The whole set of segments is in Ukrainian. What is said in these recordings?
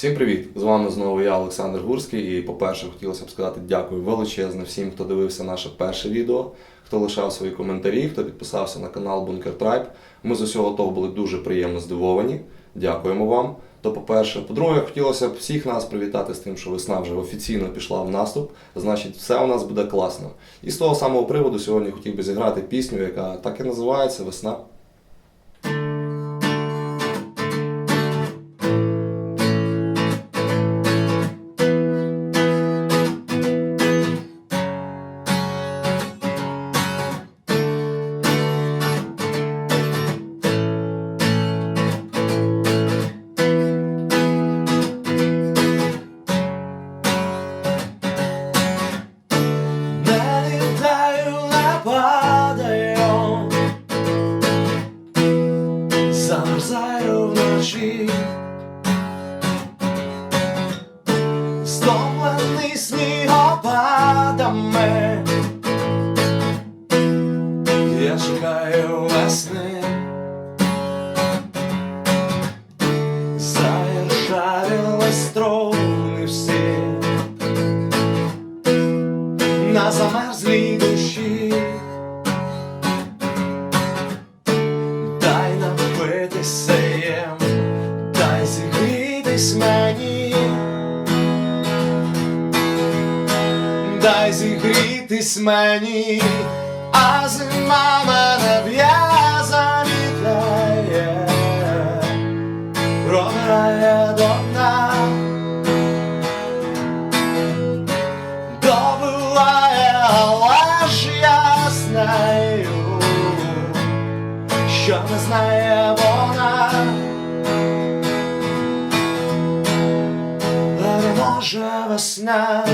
Всім привіт! З вами знову я, Олександр Гурський. І, по-перше, хотілося б сказати дякую величезне всім, хто дивився наше перше відео, хто лишав свої коментарі, хто підписався на канал Bunker Tribe. Ми з усього того були дуже приємно здивовані. Дякуємо вам. То, по-перше, по-друге, хотілося б всіх нас привітати з тим, що весна вже офіційно пішла в наступ. Значить, все у нас буде класно. І з того самого приводу сьогодні хотів би зіграти пісню, яка так і називається Весна. Стомлений снігопадами, я чекаю весни, заіршавіли струни всі. На замерзлій душі. Дай зігрітись мені, а зима мене б'є замітляє, пробирає до дна. добиває, але ж я знаю, що не знає вона. Переможе весна.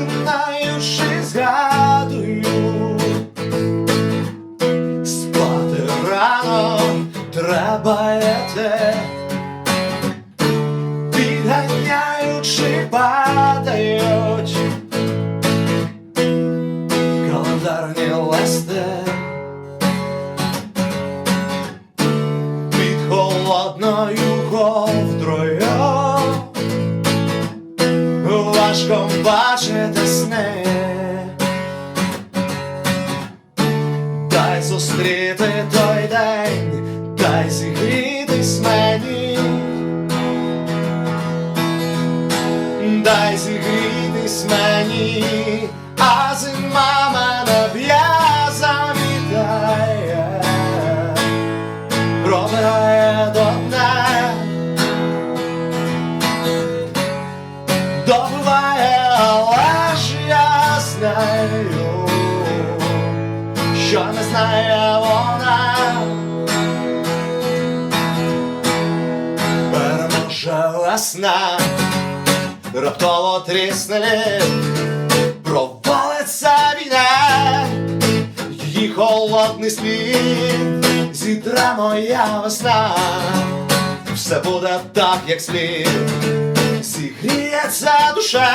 Засинаючи, згадую. Спати рано треба йти Підганяючи падають. Календарні листи Важко бачити сни. Дай зустріти той день, дай зігрітись мені, дай зігрітись мені, а зима вона. Переможе раптово трісне, провалиться війна, її холодний слід, зітре моя весна, все буде так, як слід, зігріється душа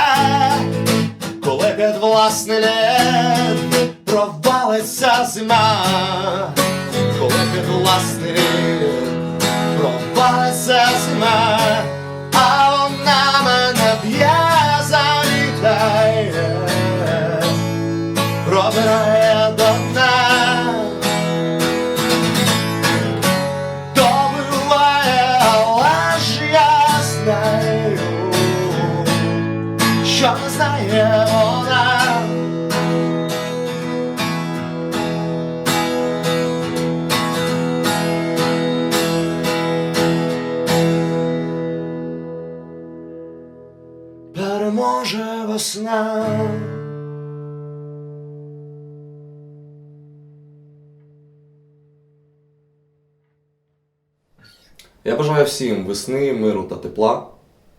коли під власний лід провалиться зима, коли під власний провалиться зима, Переможе весна. Я бажаю всім весни, миру та тепла.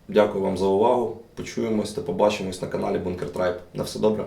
Дякую вам за увагу. Почуємось та побачимось на каналі Бункер Трайп. На все добре.